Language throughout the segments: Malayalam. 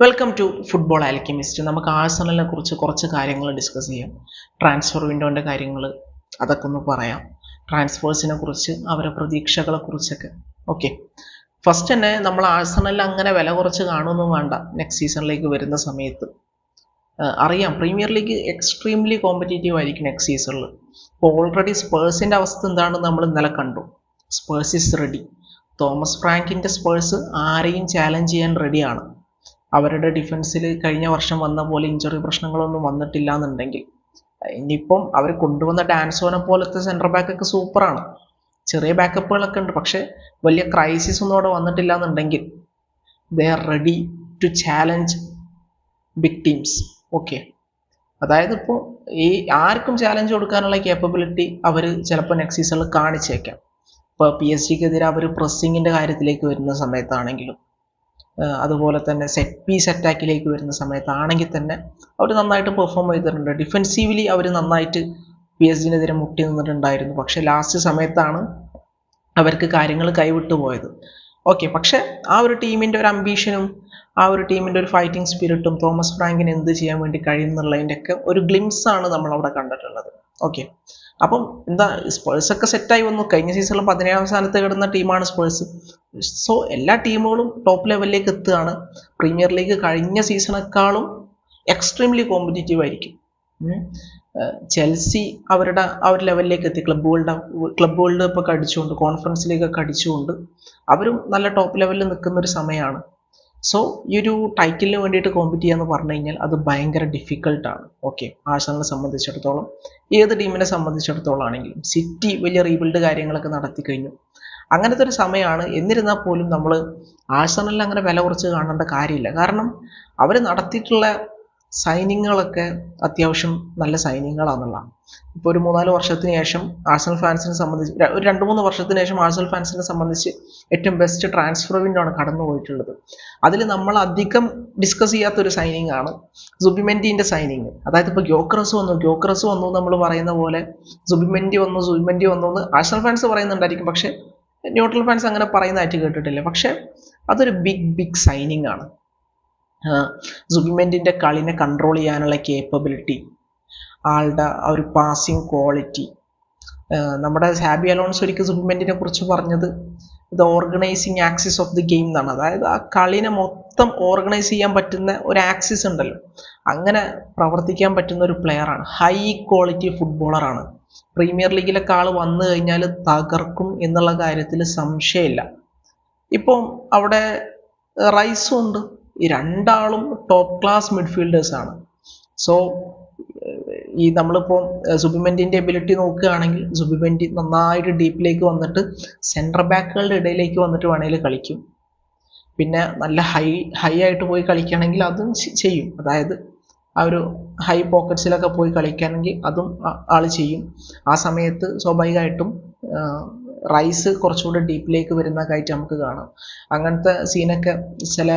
വെൽക്കം ടു ഫുട്ബോൾ ആൽക്കെമിസ്റ്റ് നമുക്ക് ആഴ്സണലിനെ കുറിച്ച് കുറച്ച് കാര്യങ്ങൾ ഡിസ്കസ് ചെയ്യാം. ട്രാൻസ്ഫർ വിൻഡോന്റെ കാര്യങ്ങൾ അതൊക്കെ ഒന്ന് പറയാം. ട്രാൻസ്ഫേഴ്സിനെ കുറിച്ച് അവരെ പ്രതീക്ഷകളെ കുറിച്ചൊക്കെ. ഓക്കെ ഫസ്റ്റ് തന്നെ നമ്മൾ ആഴ്സണലിൽ അങ്ങനെ വില കുറച്ച് കാണുമെന്നും വേണ്ട. നെക്സ്റ്റ് സീസണിലേക്ക് വരുന്ന സമയത്ത്. അറിയാം. പ്രീമിയർ ലീഗ് എക്സ്ട്രീംലി കോമ്പറ്റേറ്റീവ് ആയിരിക്കും നെക്സ്റ്റ് സീസണിൽ ഇപ്പോൾ ഓൾറെഡി സ്പേഴ്സിന്റെ അവസ്ഥ എന്താണെന്ന് നമ്മൾ ഇന്നലെ കണ്ടു. സ്പേഴ്സ് ഇസ് റെഡി തോമസ് ഫ്രാങ്കിന്റെ സ്പേഴ്സ് ആരെയും ചാലഞ്ച് ചെയ്യാൻ റെഡിയാണ് അവരുടെ ഡിഫൻസിൽ കഴിഞ്ഞ വർഷം വന്ന പോലെ ഇഞ്ചുറി പ്രശ്നങ്ങളൊന്നും വന്നിട്ടില്ല എന്നുണ്ടെങ്കിൽ ഇനിയിപ്പം അവർ കൊണ്ടുവന്ന ഡാൻസോനെ പോലത്തെ സെന്റർ ബാക്കൊക്കെ സൂപ്പറാണ്. ചെറിയ ബാക്കപ്പുകളൊക്കെ ഉണ്ട് പക്ഷേ വലിയ ക്രൈസിസ് ഒന്നും അവിടെ വന്നിട്ടില്ല എന്നുണ്ടെങ്കിൽ they are ready to challenge big teams okay അതായത് ഇപ്പോൾ ഈ ആർക്കും ചാലഞ്ച് കൊടുക്കാനുള്ള കേപ്പബിലിറ്റി അവർ ചിലപ്പോൾ നെക്സ്റ്റ് സീസണിൽ കാണിച്ചേക്കാം. ഇപ്പോൾ പി എസ് ജിക്കെതിരെ അവർ പ്രസ്സിങ്ങിന്റെ കാര്യത്തിലേക്ക് വരുന്ന സമയത്താണെങ്കിലും അതുപോലെ തന്നെ സെറ്റ് പീസ് അറ്റാക്കിലേക്ക് വരുന്ന സമയത്താണെങ്കിൽ തന്നെ അവർ നന്നായിട്ട് പെർഫോം ചെയ്തിട്ടുണ്ട്. ഡിഫെൻസീവ്ലി അവർ നന്നായിട്ട് പി എസ് ജിനെതിരെ മുട്ടി നിന്നിട്ടുണ്ടായിരുന്നു. പക്ഷെ ലാസ്റ്റ് സമയത്താണ് അവർക്ക് കാര്യങ്ങൾ കൈവിട്ടു പോയത്. ഓക്കെ പക്ഷെ ആ ഒരു ടീമിന്റെ ഒരു അംബീഷനും ആ ഒരു ടീമിന്റെ ഒരു ഫൈറ്റിംഗ് സ്പിരിറ്റും തോമസ് ഫ്രാങ്കിന് എന്ത് ചെയ്യാൻ വേണ്ടി കഴിയും എന്നുള്ളതിന്റെ ഒക്കെ ഒരു ഗ്ലിംസ് ആണ് നമ്മൾ അവിടെ കണ്ടിട്ടുള്ളത്. ഓക്കെ അപ്പം എന്താ സ്പേഴ്സ് ഒക്കെ സെറ്റായി വന്നു. കഴിഞ്ഞ സീസണിൽ പതിനേഴാം സ്ഥാനത്ത് കിടന്ന ടീമാണ് സ്പേഴ്സ് സോ എല്ലാ ടീമുകളും ടോപ്പ് ലെവലിലേക്ക് എത്തുകയാണ്. പ്രീമിയർ ലീഗ് കഴിഞ്ഞ സീസണേക്കാളും എക്സ്ട്രീംലി കോമ്പറ്റീറ്റീവ് ആയിരിക്കും. ചെൽസി അവരുടെ ആ ഒരു ലെവലിലേക്ക് എത്തി. Club world club world cup ഒക്കെ അടിച്ചുകൊണ്ട് കോൺഫറൻസ് ലീഗ് ഒക്കെ അടിച്ചുകൊണ്ട് അവരും നല്ല ടോപ്പ് ലെവലിൽ നിൽക്കുന്ന ഒരു സമയമാണ്. സോ ഈ ഒരു ടൈറ്റിലിന് വേണ്ടിയിട്ട് കോമ്പറ്റ് ചെയ്യാന്ന് പറഞ്ഞു കഴിഞ്ഞാൽ അത് ഭയങ്കര ഡിഫിക്കൽട്ടാണ് ഓക്കെ ആഴ്സണലിനെ സംബന്ധിച്ചിടത്തോളം ഏത് ടീമിനെ സംബന്ധിച്ചിടത്തോളം ആണെങ്കിലും സിറ്റി വലിയ റീബിൽഡ് കാര്യങ്ങളൊക്കെ നടത്തി കഴിഞ്ഞു. അങ്ങനത്തെ ഒരു സമയമാണ് എന്നിരുന്നാൽ പോലും നമ്മൾ ആഴ്സണലിൽ അങ്ങനെ വില കുറച്ച് കാണേണ്ട കാര്യമില്ല. കാരണം അവർ നടത്തിയിട്ടുള്ള സൈനിങ്ങുകളൊക്കെ അത്യാവശ്യം നല്ല സൈനിങ്ങുകളാണെന്നുള്ളതാണ് ഇപ്പോൾ ഒരു മൂന്നാൽ വർഷത്തിന് ശേഷം ആഴ്സൽ ഫാൻസിനെ സംബന്ധിച്ച് ഒരു രണ്ട് മൂന്ന് വർഷത്തിന് ശേഷം ആഴ്സൽ ഫാൻസിനെ സംബന്ധിച്ച് ഏറ്റവും ബെസ്റ്റ് ട്രാൻസ്ഫർ വിൻഡോ ആണ് കടന്നു പോയിട്ടുള്ളത് അതിൽ നമ്മൾ അധികം ഡിസ്കസ് ചെയ്യാത്ത ഒരു സൈനിങ് ആണ് സുബിമെന്റിന്റെ സൈനിങ് അതായത് ഇപ്പോൾ ഗ്യോക്രസ് വന്നു. ഗ്യോക്രസ് വന്നു നമ്മൾ പറയുന്ന പോലെ സുബിമെന്റി വന്നു സുബിമെന്റി വന്നു എന്ന് ആഴ്സൽ ഫാൻസ് പറയുന്നുണ്ടായിരിക്കും. പക്ഷേ ന്യൂട്രൽ ഫാൻസ് അങ്ങനെ പറയുന്നതായിട്ട് കേട്ടിട്ടില്ല. പക്ഷേ അതൊരു ബിഗ് ബിഗ് സൈനിങ് ആണ് സുബിമെന്റിന്റെ കളിനെ കൺട്രോൾ ചെയ്യാനുള്ള കേപ്പബിലിറ്റി ആളുടെ ആ ഒരു പാസിങ് ക്വാളിറ്റി നമ്മുടെ സാബി അലോൺസ് ഒരിക്കൽ സുബിമെന്റിനെ കുറിച്ച് പറഞ്ഞത് ഇത് organising axis of the game എന്നാണ്. അതായത് ആ കളിനെ മൊത്തം ഓർഗനൈസ് ചെയ്യാൻ പറ്റുന്ന ഒരു ആക്സിസ് ഉണ്ടല്ലോ. അങ്ങനെ പ്രവർത്തിക്കാൻ പറ്റുന്ന ഒരു പ്ലെയറാണ് ഹൈ ക്വാളിറ്റി ഫുട്ബോളറാണ് പ്രീമിയർ ലീഗിലൊക്കെ ആൾ വന്നു കഴിഞ്ഞാൽ തകർക്കും എന്നുള്ള കാര്യത്തിൽ സംശയമില്ല. ഇപ്പം അവിടെ റൈസും ഉണ്ട്. ഈ രണ്ടാളും ടോപ്പ് ക്ലാസ് മിഡ്ഫീൽഡേഴ്സ് ആണ്. സോ ഈ നമ്മളിപ്പോൾ സുബിമെന്റിന്റെ എബിലിറ്റി നോക്കുകയാണെങ്കിൽ സുബിമെന്റി നന്നായിട്ട് ഡീപ്പിലേക്ക് വന്നിട്ട് സെന്റർ ബാക്കുകളുടെ ഇടയിലേക്ക് വന്നിട്ട് വേണമെങ്കിൽ കളിക്കും. പിന്നെ നല്ല ഹൈ ഹൈ ആയിട്ട് പോയി കളിക്കുകയാണെങ്കിൽ അതും ചെയ്യും. അതായത് ആ ഒരു ഹൈ പോക്കറ്റ്സിലൊക്കെ പോയി കളിക്കുകയാണെങ്കിൽ അതും ആൾ ചെയ്യും. ആ സമയത്ത് സ്വാഭാവികമായിട്ടും റൈസ് കുറച്ചുകൂടി ഡീപ്പിലേക്ക് വരുന്നതായിട്ട് നമുക്ക് കാണാം. അങ്ങനത്തെ സീനൊക്കെ ചില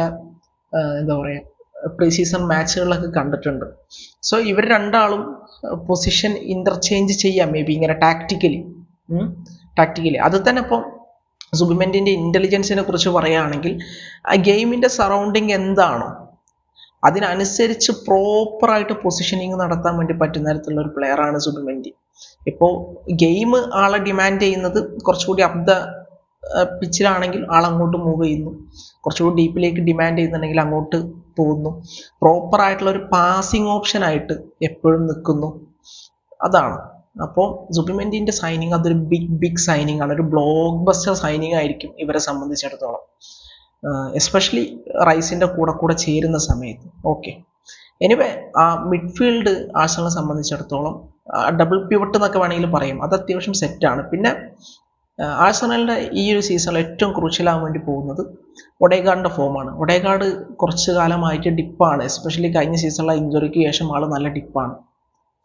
എന്താ പറയുക പ്രീ സീസൺ മാച്ചുകളിലൊക്കെ കണ്ടിട്ടുണ്ട്. സോ ഇവർ രണ്ടാളും പൊസിഷൻ ഇന്റർചേഞ്ച് ചെയ്യാം മേ ബി ഇങ്ങനെ ടാക്ടിക്കലി ടാക്ടിക്കലി അത് തന്നെ ഇപ്പം സുബിമെന്റിന്റെ ഇന്റലിജൻസിനെ കുറിച്ച് പറയുകയാണെങ്കിൽ ആ ഗെയിമിന്റെ സറൗണ്ടിങ് എന്താണോ അതിനനുസരിച്ച് പ്രോപ്പറായിട്ട് പൊസിഷനിങ് നടത്താൻ വേണ്ടി പറ്റുന്ന തരത്തിലുള്ള ഒരു പ്ലെയറാണ് സുബിമെന്റി ഇപ്പോൾ ഗെയിം ആളെ ഡിമാൻഡ് ചെയ്യുന്നത് കുറച്ചുകൂടി അപ് ദ പിച്ചിലാണെങ്കിൽ ആൾ അങ്ങോട്ട് മൂവ് ചെയ്യുന്നു. കുറച്ചുകൂടി ഡീപ്പിലേക്ക് ഡിമാൻഡ് ചെയ്യുന്നുണ്ടെങ്കിൽ അങ്ങോട്ട് പോകുന്നു. പ്രോപ്പർ ആയിട്ടുള്ള ഒരു പാസിംഗ് ഓപ്ഷൻ ആയിട്ട് എപ്പോഴും നിൽക്കുന്നു. അതാണ്. അപ്പോൾ സുബിമെന്റിന്റെ സൈനിങ് അതൊരു ബിഗ് ബിഗ് സൈനിങ് ആണ്. ഒരു ബ്ലോക്ക് ബസ്റ്റർ സൈനിങ് ആയിരിക്കും ഇവരെ സംബന്ധിച്ചിടത്തോളം. എസ്പെഷ്യലി റൈസിന്റെ കൂടെ കൂടെ ചേരുന്ന സമയത്ത്. ഓക്കെ എനിവേ ആ മിഡ്ഫീൽഡ് ആഴ്സണലിനെ സംബന്ധിച്ചിടത്തോളം ഡബിൾ പിവട്ട് എന്നൊക്കെ വേണമെങ്കിൽ പറയും. അത് അത്യാവശ്യം സെറ്റാണ് പിന്നെ ആഴ്സണലിന്റെ ഈ ഒരു സീസണിൽ ഏറ്റവും ക്രൂഷ്യലാകാൻ വേണ്ടി പോകുന്നത് ഒഡേഗാർഡിന്റെ ഫോമാണ് ഒഡേഗാർഡ് കുറച്ച് കാലമായിട്ട് ഡിപ്പാണ് എസ്പെഷ്യലി കഴിഞ്ഞ സീസണിലെ ഇഞ്ചുറിക്ക് ശേഷം ആൾ നല്ല ഡിപ്പാണ്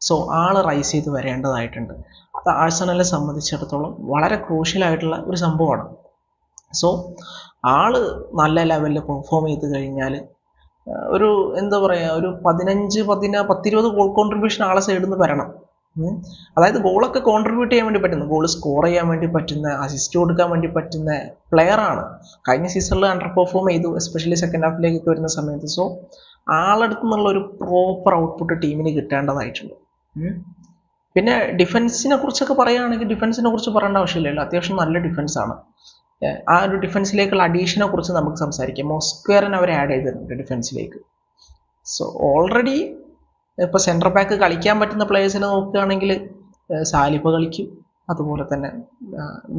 സോ ആൾ റൈസ് ചെയ്ത് വരേണ്ടതായിട്ടുണ്ട്. അത് ആഴ്സണലിനെ സംബന്ധിച്ചിടത്തോളം വളരെ ക്രൂഷ്യലായിട്ടുള്ള ഒരു സംഭവമാണ്. സോ ആൾ നല്ല ലെവലിൽ പെർഫോം ചെയ്ത് കഴിഞ്ഞാൽ ഒരു എന്താ പറയുക ഒരു പതിനഞ്ച് പതിന പത്തിരുപത് ഗോൾ കോൺട്രിബ്യൂഷൻ ആളെ സൈഡിൽ നിന്ന് വരണം. അതായത് ഗോളൊക്കെ കോൺട്രിബ്യൂട്ട് ചെയ്യാൻ വേണ്ടി പറ്റുന്ന ഗോൾ സ്കോർ ചെയ്യാൻ വേണ്ടി പറ്റുന്ന അസിസ്റ്റ് കൊടുക്കാൻ വേണ്ടി പറ്റുന്ന പ്ലെയർ ആണ്. കഴിഞ്ഞ സീസണിൽ അണ്ടർ പെർഫോം ചെയ്തു എസ്പെഷ്യലി സെക്കൻഡ് ഹാഫിലേക്കൊക്കെ വരുന്ന സമയത്ത്. സോ ആളടുത്തു നിന്നുള്ള ഒരു പ്രോപ്പർ ഔട്ട്പുട്ട് ടീമിന് കിട്ടേണ്ടതായിട്ടുണ്ട്. പിന്നെ ഡിഫൻസിനെ കുറിച്ചൊക്കെ പറയുകയാണെങ്കിൽ ഡിഫൻസിനെ കുറിച്ച് പറയേണ്ട ആവശ്യമില്ലല്ലോ അത്യാവശ്യം നല്ല ഡിഫൻസ് ആണ്. ആ ഒരു ഡിഫൻസിലേക്കുള്ള അഡീഷനെ കുറിച്ച് നമുക്ക് സംസാരിക്കാം. മോസ്ക്വയറിനെ അവർ ആഡ് ചെയ്തിട്ടുണ്ട് ഡിഫൻസിലേക്ക് സോ ഓൾറെഡി ഇപ്പോൾ സെന്റർ ബാക്ക് കളിക്കാൻ പറ്റുന്ന പ്ലേയേഴ്സിനെ നോക്കുകയാണെങ്കിൽ സാലിപ്പ് കളിക്കും. അതുപോലെ തന്നെ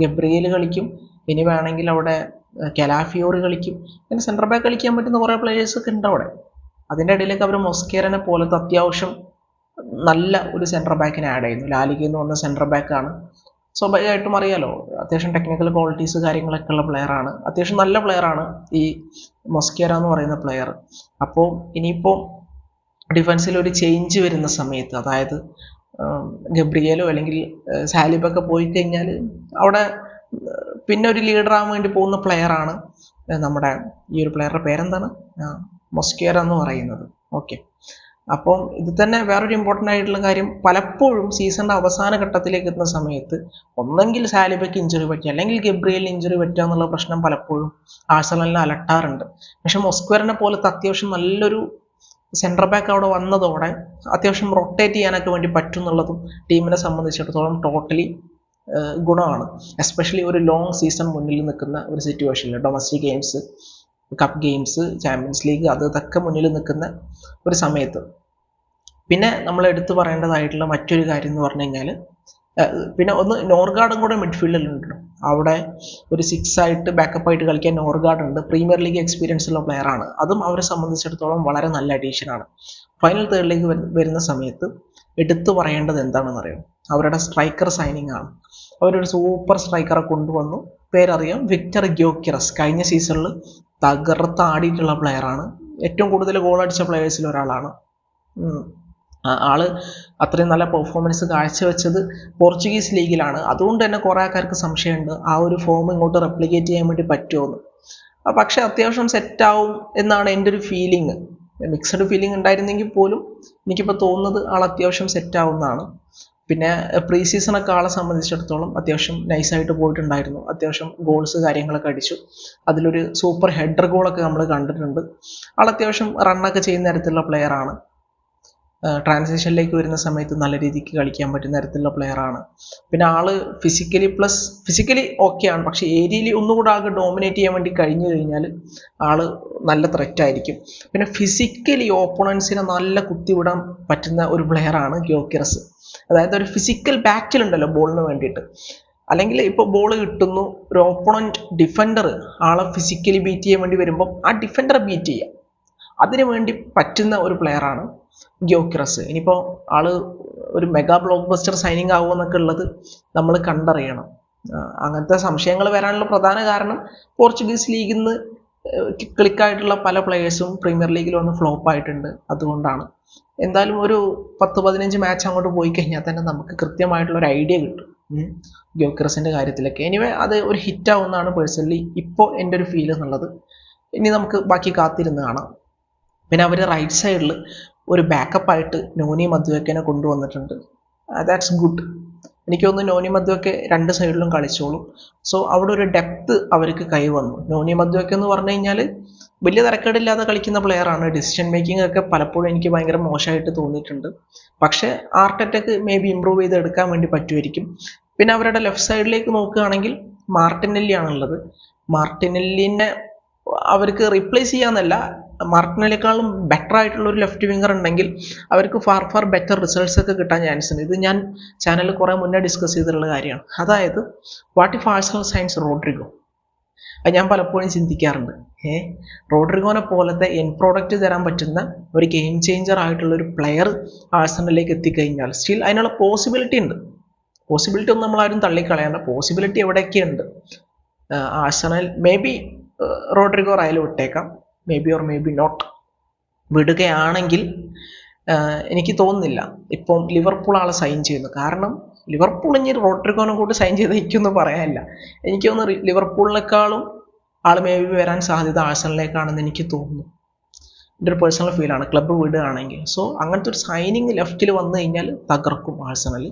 ഗബ്രിയേൽ കളിക്കും. ഇനി വേണമെങ്കിൽ അവിടെ കെലാഫിയോർ കളിക്കും. പിന്നെ സെന്റർ ബാക്ക് കളിക്കാൻ പറ്റുന്ന കുറേ പ്ലേയേഴ്സ് ഒക്കെ ഉണ്ട് അവിടെ. അതിന്റെ ഇടയിലേക്ക് അവർ മൊസ്കേറിനെ പോലത്തെ അത്യാവശ്യം നല്ല ഒരു സെന്റർ ബാക്കിനെ ആഡ് ചെയ്യുന്നു. ലാലിഗയിൽ നിന്ന് വന്ന സെന്റർ ബാക്കാണ് സ്വാഭാവികമായിട്ടും അറിയാലോ അത്യാവശ്യം ടെക്നിക്കൽ ക്വാളിറ്റീസ് കാര്യങ്ങളൊക്കെ ഉള്ള പ്ലെയറാണ് അത്യാവശ്യം നല്ല പ്ലെയറാണ് ഈ മൊസ്കേറ എന്ന് പറയുന്ന പ്ലെയർ അപ്പോൾ ഇനിയിപ്പോൾ ഡിഫൻസിൽ ഒരു ചേഞ്ച് വരുന്ന സമയത്ത് അതായത് ഗബ്രിയലോ അല്ലെങ്കിൽ സാലിബൊക്കെ പോയി കഴിഞ്ഞാൽ അവിടെ പിന്നെ ഒരു ലീഡർ ആവാൻ വേണ്ടി പോകുന്ന പ്ലെയർ ആണ് നമ്മുടെ ഈ ഒരു പ്ലെയറുടെ പേരെന്താണ്? മൊസ്കിയർ എന്ന് പറയുന്നത്. ഓക്കെ അപ്പം ഇത് തന്നെ വേറൊരു ഇമ്പോർട്ടന്റ് ആയിട്ടുള്ള കാര്യം പലപ്പോഴും സീസണിന്റെ അവസാന ഘട്ടത്തിലേക്ക് എത്തുന്ന സമയത്ത് ഒന്നെങ്കിൽ സാലിബയ്ക്ക് ഇഞ്ചുറി പറ്റി അല്ലെങ്കിൽ ഗബ്രിയലിന് ഇഞ്ചുറി പറ്റുക എന്നുള്ള പ്രശ്നം പലപ്പോഴും ആഴ്സണലിനെ അലട്ടാറുണ്ട്. പക്ഷെ മൊസ്ക്വറിനെ പോലത്തെ അത്യാവശ്യം നല്ലൊരു സെന്റർ ബാക്ക് അവിടെ വന്നതോടെ അത്യാവശ്യം റൊട്ടേറ്റ് ചെയ്യാനൊക്കെ വേണ്ടി പറ്റും എന്നുള്ളതും ടീമിനെ സംബന്ധിച്ചിടത്തോളം ടോട്ടലി ഗുണമാണ്. എസ്പെഷ്യലി ഒരു ലോങ് സീസൺ മുന്നിൽ നിൽക്കുന്ന ഒരു സിറ്റുവേഷനിൽ domestic games cup games champions league അത് ഇതൊക്കെ മുന്നിൽ നിൽക്കുന്ന ഒരു സമയത്ത്. പിന്നെ നമ്മൾ എടുത്തു പറയേണ്ടതായിട്ടുള്ള മറ്റൊരു കാര്യം എന്ന് പറഞ്ഞു കഴിഞ്ഞാൽ പിന്നെ ഒന്ന് നോർഗാർഡും കൂടെ മിഡ്ഫീൽഡിലുണ്ട് അവിടെ ഒരു സിക്സ് ആയിട്ട് ബാക്കപ്പ് ആയിട്ട് കളിക്കാൻ നോർഗാർഡ് ഉണ്ട്. പ്രീമിയർ ലീഗ് എക്സ്പീരിയൻസ് ഉള്ള പ്ലെയർ ആണ്. അതും അവരെ സംബന്ധിച്ചിടത്തോളം വളരെ നല്ല അഡീഷനാണ് ഫൈനൽ തേർഡിലേക്ക് വരുന്ന സമയത്ത് എടുത്തു പറയേണ്ടത് എന്താണെന്ന് അറിയാം? അവരുടെ സ്ട്രൈക്കർ സൈനിങ് ആണ്. അവരൊരു സൂപ്പർ സ്ട്രൈക്കറെ കൊണ്ടുവന്നു. പേരറിയാം വിക്ടർ ഗ്യോക്കിറസ് കഴിഞ്ഞ സീസണിൽ തകർത്ത് ആടിയിട്ടുള്ള പ്ലെയർ ആണ്. ഏറ്റവും കൂടുതൽ ഗോൾ അടിച്ച പ്ലെയേഴ്സിൽ ഒരാളാണ്. ആൾ അത്രയും നല്ല പെർഫോമൻസ് കാഴ്ചവെച്ചത് പോർച്ചുഗീസ് ലീഗിലാണ് അതുകൊണ്ട് തന്നെ കുറേ ആൾക്കാർക്ക് സംശയമുണ്ട്. ആ ഒരു ഫോം ഇങ്ങോട്ട് റെപ്ലിക്കേറ്റ് ചെയ്യാൻ വേണ്ടി പറ്റുമോ എന്ന് പക്ഷെ അത്യാവശ്യം സെറ്റ് ആവും എന്നാണ് എന്റെ ഒരു ഫീലിംഗ് മിക്സഡ് ഫീലിംഗ് ഉണ്ടായിരുന്നെങ്കിൽ പോലും എനിക്കിപ്പോൾ തോന്നുന്നത് ആൾ അത്യാവശ്യം സെറ്റ് ആവുന്നതാണ്. പിന്നെ പ്രീ സീസണൊക്കെ ആളെ സംബന്ധിച്ചിടത്തോളം അത്യാവശ്യം നൈസായിട്ട് പോയിട്ടുണ്ടായിരുന്നു. അത്യാവശ്യം ഗോൾസ് കാര്യങ്ങളൊക്കെ അടിച്ചു. അതിലൊരു സൂപ്പർ ഹെഡർ ഗോളൊക്കെ നമ്മൾ കണ്ടിട്ടുണ്ട്. ആൾ അത്യാവശ്യം റണ്ണൊക്കെ ചെയ്യുന്ന തരത്തിലുള്ള പ്ലെയർ ആണ്. ട്രാൻസിഷനിലേക്ക് വരുന്ന സമയത്ത് നല്ല രീതിക്ക് കളിക്കാൻ പറ്റുന്ന തരത്തിലുള്ള പ്ലെയറാണ് പിന്നെ ആൾ ഫിസിക്കലി പ്ലസ് ഫിസിക്കലി ആണ്. പക്ഷെ ഏരിയയിൽ ഒന്നുകൂടെ ആൾക്ക് ഡോമിനേറ്റ് ചെയ്യാൻ വേണ്ടി കഴിഞ്ഞു കഴിഞ്ഞാൽ ആൾ നല്ല ത്രെറ്റ് ആയിരിക്കും. പിന്നെ ഫിസിക്കലി ഓപ്പോണൻസിനെ നല്ല കുത്തിവിടാൻ പറ്റുന്ന ഒരു പ്ലെയറാണ് ഗ്യോക്കിറസ് അതായത് ഒരു ഫിസിക്കൽ ബാറ്റിൽ ഉണ്ടല്ലോ ബോളിന് വേണ്ടിയിട്ട്. അല്ലെങ്കിൽ ഇപ്പോൾ ബോൾ കിട്ടുന്നു ഒരു ഓപ്പോണന്റ് ഡിഫൻഡർ ആളെ ഫിസിക്കലി ബീറ്റ് ചെയ്യാൻ വേണ്ടി വരുമ്പോൾ ആ ഡിഫൻഡറെ ബീറ്റ് ചെയ്യുക. അതിനു വേണ്ടി പറ്റുന്ന ഒരു player ആണ് ഗ്യോക്കിറസ് ഇനിയിപ്പോൾ ആൾ ഒരു മെഗാ ബ്ലോക്ക് ബസ്റ്റർ സൈനിങ് ആവുമോ എന്നൊക്കെ ഉള്ളത് നമ്മൾ കണ്ടറിയണം. അങ്ങനത്തെ സംശയങ്ങൾ വരാനുള്ള പ്രധാന കാരണം പോർച്ചുഗീസ് ലീഗിൽ നിന്ന് ക്ലിക്കായിട്ടുള്ള പല പ്ലേയേഴ്സും പ്രീമിയർ ലീഗിൽ വന്ന് ഫ്ലോപ്പ് ആയിട്ടുണ്ട്. അതുകൊണ്ടാണ്. എന്തായാലും ഒരു പത്ത് പതിനഞ്ച് മാച്ച് അങ്ങോട്ട് പോയി കഴിഞ്ഞാൽ തന്നെ നമുക്ക് കൃത്യമായിട്ടുള്ള ഒരു ഐഡിയ കിട്ടും. ഗ്യോക്രസിന്റെ കാര്യത്തിലൊക്കെ. എനിവേ അത് ഒരു ഹിറ്റ് ആവുന്നതാണ് പേഴ്സണലി ഇപ്പോൾ എന്റെ ഒരു ഫീൽ എന്നുള്ളത്. ഇനി നമുക്ക് ബാക്കി കാത്തിരുന്ന് കാണാം. പിന്നെ അവർ റൈറ്റ് സൈഡിൽ ഒരു ബാക്കപ്പായിട്ട് നോനി മദ്വക്കനെ കൊണ്ടുവന്നിട്ടുണ്ട്. ദാറ്റ്സ് ഗുഡ് എനിക്ക് തോന്നുന്നു നോനി മദ്വക്കെ രണ്ട് സൈഡിലും കളിച്ചോളും. സോ അവിടെ ഒരു ഡെപ്ത് അവർക്ക് കൈവന്നു നോനി മധുവൊക്കെ എന്ന് പറഞ്ഞു കഴിഞ്ഞാൽ വലിയ തരക്കേടില്ലാതെ കളിക്കുന്ന പ്ലെയർ ആണ്. ഡിസിഷൻ മേക്കിംഗ് ഒക്കെ പലപ്പോഴും എനിക്ക് ഭയങ്കര മോശമായിട്ട് തോന്നിയിട്ടുണ്ട്. പക്ഷേ ആർട്ടറ്റക്ക് മേ ബി ഇമ്പ്രൂവ് ചെയ്തെടുക്കാൻ വേണ്ടി പറ്റുമായിരിക്കും. പിന്നെ അവരുടെ ലെഫ്റ്റ് സൈഡിലേക്ക് നോക്കുകയാണെങ്കിൽ മാർട്ടിനെല്ലി ആണുള്ളത് മാർട്ടിനെല്ലിനെ അവർക്ക് റീപ്ലേസ് ചെയ്യാന്നല്ല മാർട്ടിനെല്ലിനേക്കാളും ബെറ്റർ ആയിട്ടുള്ള ഒരു ലെഫ്റ്റ് വിംഗർ ഉണ്ടെങ്കിൽ അവർക്ക് ഫാർ ഫാർ ബെറ്റർ റിസൾട്ട്സ് ഒക്കെ കിട്ടാൻ ചാൻസ് ഉണ്ട്. ഇത് ഞാൻ ചാനലിൽ കുറേ മുന്നേ ഡിസ്കസ് ചെയ്തിട്ടുള്ള കാര്യമാണ്. അതായത് what if Arsenal signs Rodrigo അത് ഞാൻ പലപ്പോഴും ചിന്തിക്കാറുണ്ട്. ഏ? റോഡ്രിഗോനെ പോലത്തെ എൻ പ്രോഡക്റ്റ് തരാൻ പറ്റുന്ന ഒരു ഗെയിം ചേഞ്ചർ ആയിട്ടുള്ള ഒരു പ്ലെയർ ആഴ്സണലിലേക്ക് എത്തിക്കഴിഞ്ഞാൽ സ്റ്റിൽ അതിനുള്ള പോസിബിലിറ്റി ഉണ്ട്. പോസിബിലിറ്റി ഒന്നും നമ്മളാരും തള്ളിക്കളയാണ് പോസിബിലിറ്റി എവിടെയൊക്കെയുണ്ട്? Arsenal maybe Rodrigo Real വിട്ടേക്കാം. Maybe or maybe not വിടുകയാണെങ്കിൽ എനിക്ക് തോന്നുന്നില്ല. ഇപ്പം ലിവർപൂൾ ആളെ സൈൻ ചെയ്യുന്നു. കാരണം ലിവർപൂൾ ഇനി റോഡ്രിഗോനെ കൂടി സൈൻ ചെയ്ത് എനിക്കൊന്നും പറയാനില്ല. എനിക്ക് തോന്നുന്നു ലിവർപൂളിനേക്കാളും ആൾ മേ ബി വരാൻ സാധ്യത ആഴ്സണലിലേക്കാണെന്ന് എനിക്ക് തോന്നുന്നു. എന്റെ ഒരു പേഴ്സണൽ ഫീലാണ് ക്ലബ്ബ് വിടുകയാണെങ്കിൽ. സോ അങ്ങനത്തെ ഒരു സൈനിങ് ലെഫ്റ്റിൽ വന്നു കഴിഞ്ഞാൽ തകർക്കും ആഴ്സണൽ.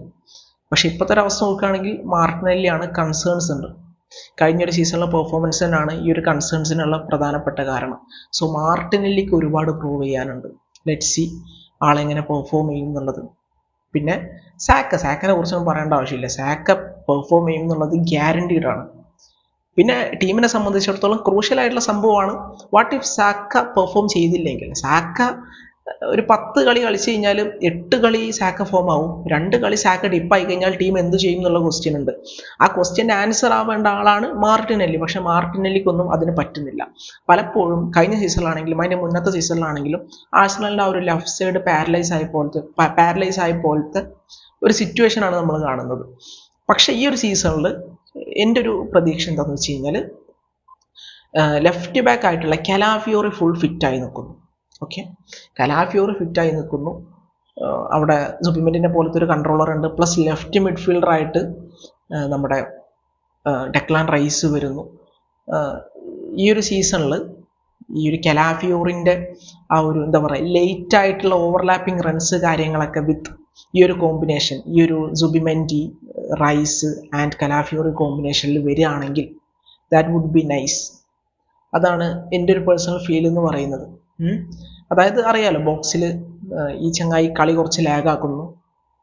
പക്ഷേ ഇപ്പോഴത്തെ ഒരു അവസ്ഥ നോക്കുകയാണെങ്കിൽ മാർട്ടിനെല്ലിയാണ് കൺസേൺസ് ഉണ്ട്. കഴിഞ്ഞൊരു സീസണിലെ പെർഫോമൻസ് തന്നെയാണ് ഈ ഒരു കൺസേൺസിനുള്ള പ്രധാനപ്പെട്ട കാരണം. സോ മാർട്ടിനെല്ലിക്ക് ഒരുപാട് പ്രൂവ് ചെയ്യാനുണ്ട്. ലെറ്റ് സി ആളെങ്ങനെ പെർഫോം ചെയ്യും എന്നുള്ളത്. പിന്നെ സാക്ക സാക്കനെ കുറിച്ചൊന്നും പറയേണ്ട ആവശ്യമില്ല. സാക്ക പെർഫോം ചെയ്യും എന്നുള്ളത് ഗ്യാരണ്ടീഡ് ആണ്. പിന്നെ ടീമിനെ സംബന്ധിച്ചിടത്തോളം ക്രൂഷ്യൽ ആയിട്ടുള്ള സംഭവമാണ് വാട്ട് ഇഫ് സാക്ക പെർഫോം ചെയ്തില്ലെങ്കിൽ? സാക്ക ഒരു പത്ത് കളി കളിച്ചു കഴിഞ്ഞാൽ എട്ട് കളി സാക്ക് ഫോം ആവും. രണ്ട് കളി സാക്ക് ആയി കഴിഞ്ഞാൽ ടീം എന്ത് ചെയ്യും എന്നുള്ള ക്വസ്റ്റ്യൻ ഉണ്ട്. ആ ക്വസ്റ്റ്യന്റെ ആൻസർ ആവേണ്ട ആളാണ് മാർട്ടിനെല്ലി. പക്ഷെ മാർട്ടിനെല്ലിക്കൊന്നും അതിന് പറ്റുന്നില്ല. പലപ്പോഴും കഴിഞ്ഞ സീസണിലാണെങ്കിലും അതിന്റെ മുന്നത്തെ സീസണിലാണെങ്കിലും ആഴ്സണലിന്റെ ആ ഒരു ലെഫ്റ്റ് സൈഡ് പാരലൈസ് ആയി പോലത്തെ പാരലൈസ് ആയി പോലത്തെ ഒരു സിറ്റുവേഷനാണ് നമ്മൾ കാണുന്നത്. പക്ഷേ ഈ ഒരു സീസണിൽ എന്റെ ഒരു പ്രതീക്ഷ എന്താണെന്ന് വെച്ച് കഴിഞ്ഞാൽ ലെഫ്റ്റ് ബാക്ക് ആയിട്ടുള്ള കലാഫിയോറി ഫുൾ ഫിറ്റായി നിൽക്കുന്നു. ഓക്കെ കലാഫിയോർ ഫിറ്റായി നിൽക്കുന്നു. അവിടെ സുബിമെന്റിനെ പോലത്തെ ഒരു കൺട്രോളർ ഉണ്ട്. പ്ലസ് ലെഫ്റ്റ് മിഡ്ഫീൽഡർ ആയിട്ട് നമ്മുടെ ഡെക്ലാൻ റൈസ് വരുന്നു. ഈ ഒരു സീസണിൽ ഈ ഒരു കലാഫിയോറിന്റെ ആ ഒരു എന്താ പറയുക ലേറ്റ് ആയിട്ടുള്ള ഓവർലാപ്പിംഗ് റൺസ് കാര്യങ്ങളൊക്കെ വിത്ത് ഈ ഒരു കോമ്പിനേഷൻ ഈ ഒരു സുബിമെന്റി റൈസ് ആൻഡ് കലാഫിയോറി കോമ്പിനേഷനിൽ വരികയാണെങ്കിൽ ദാറ്റ് വുഡ് ബി നൈസ് അതാണ് എന്റെ ഒരു പേഴ്സണൽ ഫീൽ എന്ന് പറയുന്നത്. അതായത് അറിയാലോ ബോക്സിൽ ഈ ചങ്ങായി കളി കുറച്ച് ലാഗാക്കുന്നു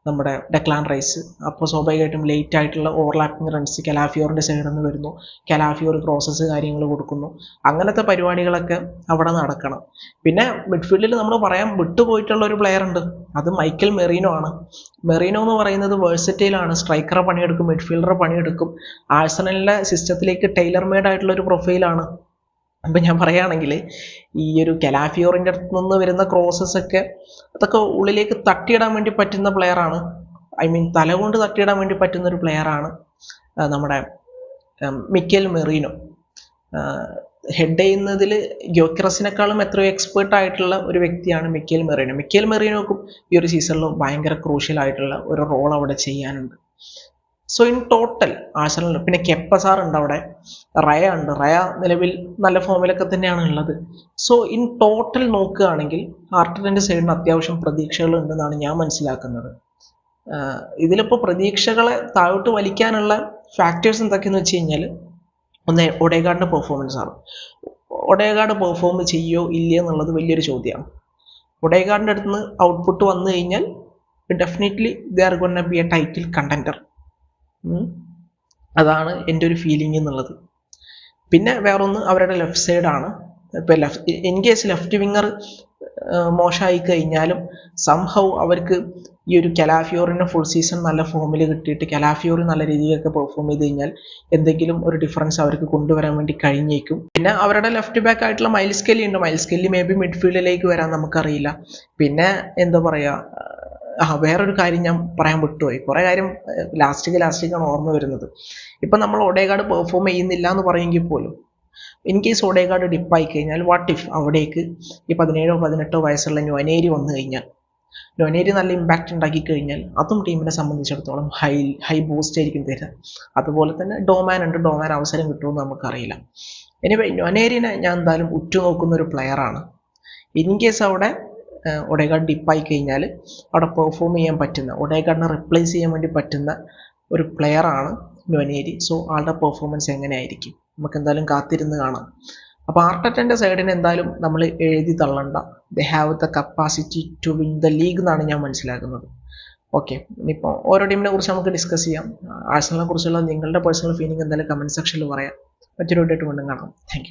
നമ്മുടെ ഡെക്ലാൻ റൈസ്. അപ്പോൾ സ്വാഭാവികമായിട്ടും ലേറ്റ് ആയിട്ടുള്ള ഓവർലാപ്പിംഗ് റൺസ് കലാഫിയോറിന്റെ സൈഡിൽ നിന്ന് വരുന്നു. കലാഫിയോർ ക്രോസസ് കാര്യങ്ങൾ കൊടുക്കുന്നു. അങ്ങനത്തെ പരിപാടികളൊക്കെ അവിടെ നടക്കണം. പിന്നെ മിഡ്ഫീൽഡിൽ നമ്മൾ പറയാൻ വിട്ടുപോയിട്ടുള്ള ഒരു പ്ലെയർ ഉണ്ട്. അത് മൈക്കൽ മെറീനോ ആണ്. മെറീനോ എന്ന് പറയുന്നത് വേഴ്സറ്റൈലാണ് സ്ട്രൈക്കറെ പണിയെടുക്കും മിഡ്ഫീൽഡറെ പണിയെടുക്കും. ആഴ്സണലിന്റെ സിസ്റ്റത്തിലേക്ക് ടൈലർ മെയ്ഡ് ആയിട്ടുള്ള ഒരു പ്രൊഫൈലാണ് അപ്പം ഞാൻ പറയുകയാണെങ്കിൽ ഈ ഒരു കലാഫിയോറിന്റെ അടുത്ത് നിന്ന് വരുന്ന ക്രോസസ് ഒക്കെ അതൊക്കെ ഉള്ളിലേക്ക് തട്ടിയിടാൻ വേണ്ടി പറ്റുന്ന പ്ലെയറാണ് ഐ മീൻ തല കൊണ്ട് തട്ടിയിടാൻ വേണ്ടി പറ്റുന്ന ഒരു പ്ലെയറാണ് നമ്മുടെ മിക്കൽ മെറീനോ. ഹെഡ് ചെയ്യുന്നതിൽ ഗ്യോക്രസിനേക്കാളും എത്രയോ എക്സ്പേർട്ട് ആയിട്ടുള്ള ഒരു വ്യക്തിയാണ് മിക്കേൽ മെറീനോ. മിക്കേൽ മെറീനോക്കും ഈ ഒരു സീസണിലും ഭയങ്കര ക്രൂഷ്യൽ ആയിട്ടുള്ള ഒരു റോൾ അവിടെ ചെയ്യാനുണ്ട്. സോ ഇൻ ടോട്ടൽ ആഴ്സണൽ പിന്നെ കെപ്പസാർ ഉണ്ട് അവിടെ. റയ ഉണ്ട്. റയ നിലവിൽ നല്ല ഫോമിലൊക്കെ തന്നെയാണ് ഉള്ളത്. സോ ഇൻ ടോട്ടൽ നോക്കുകയാണെങ്കിൽ ആർട്ടറിന്റെ സൈഡിന് അത്യാവശ്യം പ്രതീക്ഷകൾ ഉണ്ടെന്നാണ് ഞാൻ മനസ്സിലാക്കുന്നത്. ഇതിലിപ്പോൾ പ്രതീക്ഷകളെ താഴോട്ട് വലിക്കാനുള്ള ഫാക്ടേഴ്സ് എന്തൊക്കെയെന്ന് വെച്ച് കഴിഞ്ഞാൽ ഒന്ന് ഒഡേഗാർഡിന്റെ പെർഫോമൻസ് ആണ്. ഒഡേഗാർഡ് പെർഫോം ചെയ്യോ ഇല്ലയോ എന്നുള്ളത് വലിയൊരു ചോദ്യമാണ്. ഒഡേഗാർഡിന്റെ അടുത്ത് നിന്ന് ഔട്ട്പുട്ട് വന്നു കഴിഞ്ഞാൽ definitely they are be a title contender അതാണ് എന്റെ ഒരു ഫീലിംഗ് എന്നുള്ളത്. പിന്നെ വേറൊന്ന് അവരുടെ ലെഫ്റ്റ് സൈഡാണ് ഇപ്പൊ left in case left winger മോശമായി കഴിഞ്ഞാലും സംഹൗ അവർക്ക് ഈ ഒരു കലാഫിയോറിന് ഫുൾ സീസൺ നല്ല ഫോമിൽ കിട്ടിയിട്ട് കലാഫിയോറി നല്ല രീതിയിലൊക്കെ പെർഫോം ചെയ്ത് കഴിഞ്ഞാൽ എന്തെങ്കിലും ഒരു ഡിഫറൻസ് അവർക്ക് കൊണ്ടുവരാൻ വേണ്ടി കഴിഞ്ഞേക്കും. പിന്നെ അവരുടെ ലെഫ്റ്റ് ബാക്ക് ആയിട്ടുള്ള മൈൽസ്കെല്ലി ഉണ്ട്. മൈൽസ്കെല്ലി മേ ബി മിഡ്ഫീൽഡിലേക്ക് വരാൻ നമുക്കറിയില്ല. പിന്നെ എന്താ പറയുക ആ വേറൊരു കാര്യം ഞാൻ പറയാൻ വിട്ടുപോയി. കുറേ കാര്യം ലാസ്റ്റിക്ക് ലാസ്റ്റിക്കാണ് ഓർമ്മ വരുന്നത്. ഇപ്പം നമ്മൾ ഒഡേഗാർഡ് പെർഫോം ചെയ്യുന്നില്ല എന്ന് പറയുമെങ്കിൽ പോലും ഇൻ കേസ് ഒഡേഗാർഡ് ഡിപ്പായി കഴിഞ്ഞാൽ വാട്ട് ഇഫ് അവിടേക്ക് ഈ പതിനേഴോ പതിനെട്ടോ വയസ്സുള്ള നൊനേരി വന്നു കഴിഞ്ഞാൽ നൊനേരി നല്ല ഇമ്പാക്റ്റ് ഉണ്ടാക്കി കഴിഞ്ഞാൽ അതും ടീമിനെ സംബന്ധിച്ചിടത്തോളം ഹൈ ഹൈ ബൂസ്റ്റ് ആയിരിക്കും തരിക. അതുപോലെ തന്നെ ഡോമാൻ ഉണ്ട് ഡോമാൻ അവസരം കിട്ടുമെന്ന് നമുക്കറിയില്ല. എനിവേ നൊനേരിനെ ഞാൻ എന്തായാലും ഉറ്റുനോക്കുന്ന ഒരു പ്ലെയറാണ് ഇൻ കേസ് അവിടെ ഒഡേഗാർഡ് ഡിപ്പായി കഴിഞ്ഞാൽ അവിടെ പെർഫോം ചെയ്യാൻ പറ്റുന്ന ഒഡേഗാർഡിനെ റിപ്ലേസ് ചെയ്യാൻ വേണ്ടി പറ്റുന്ന ഒരു പ്ലെയറാണ് ഡൊനേരി സോ ആളുടെ പെർഫോമൻസ് എങ്ങനെയായിരിക്കും? നമുക്ക് എന്തായാലും കാത്തിരുന്ന് കാണാം. അപ്പോൾ ആർട്ടറ്റന്റെ സൈഡിന് എന്തായാലും നമ്മൾ എഴുതി തള്ളണ്ട. They have the capacity to win the league എന്നാണ് ഞാൻ മനസ്സിലാക്കുന്നത്. ഓക്കെ ഇനിയിപ്പോൾ ഓരോ ടീമിനെ കുറിച്ച് നമുക്ക് ഡിസ്കസ് ചെയ്യാം. ആഴ്സണലിനെ കുറിച്ചുള്ള നിങ്ങളുടെ പേഴ്സണൽ ഫീലിംഗ് എന്തായാലും കമന്റ് സെക്ഷനിൽ പറയാം. മറ്റൊരു വീഡിയോ വീണ്ടും കാണാം. താങ്ക്